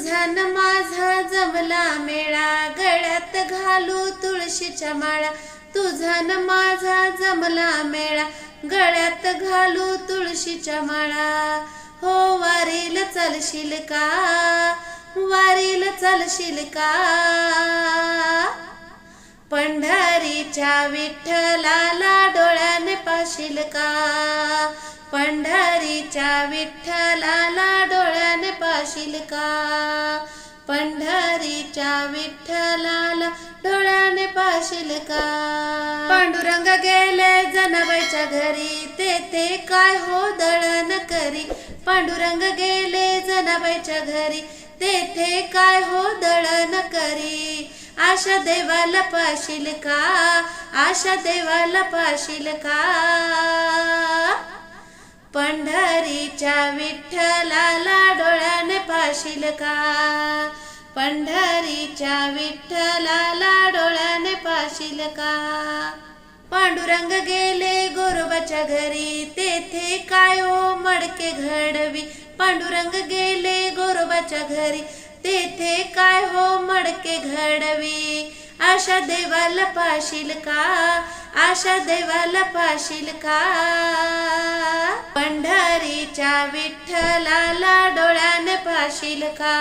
तुझा न माझा जमला मेळा गळ्यात घालू तुळशीच्या माळा. तुझा न माझा जमला मेळा गळ्यात घालू तुळशीच्या माळा. हो वारील चालशील का? वारील चालशील का? पंढरीच्या विठ्ठलाला डोळ्याने पाशील का? पंढरीच्या विठ्ठलाला डोळ्याने पा जाशील का? पंढरीच्या विठ्ठलाला डोळ्याने पाशील का? पांडुरंग गेले जनाबाईच्या घरी तेथे काय हो दळण करी? पांडुरंग गेले जनाबाईच्या घरी तेथे काय हो दळण करी? आशा देवाला पाशील का? आशा देवाला पाशील का? पंढरीच्या विठ्ठला जाशील का पंढरीच्या विठ्ठलाला डोळ्याने पाशील का पांडुरंग गेले गोरोबाच्या घरी तेथे काय ओ मडके घडवी. पांडुरंग गेले गोरोबाच्या घरी तेथे काय हो मडके घडवी. आशा देवाला पाशील का आशा देवाला पाशील का पंढरीच्या विठ्ठलाला पाशील का?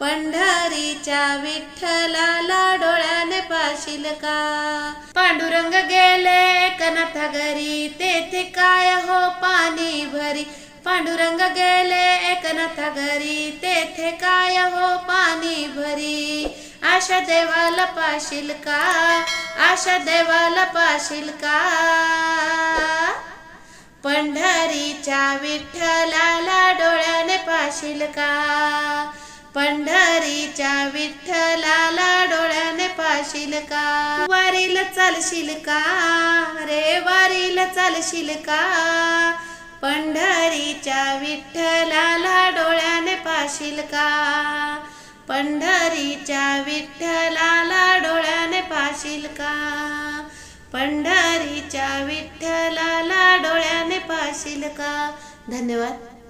पंढरीच्या विठ्ठलाला डोळ्याने पाशील का? पांडुरंग गेले कनाथ घरी तेथे काय हो पाणी भरी? पांडुरंग गेले एकनाथ घरी तेथे काय हो पाणी भरी? आशा देवाला पाशील का? आशा देवाला पाशील का? पंढरीच्या विठ्ठला डोळ्याने का पंढरीच्या विठ्ठलाला डोळ्याने पाशील का वारील चालशील का रे वारील चालशील का पंढरीच्या विठ्ठलाला डोळ्याने पाशील का पंढरीच्या विठ्ठलाला डोळ्याने पाशील का पंढरीच्या विठ्ठलाला डोळ्याने पाशील का धन्यवाद.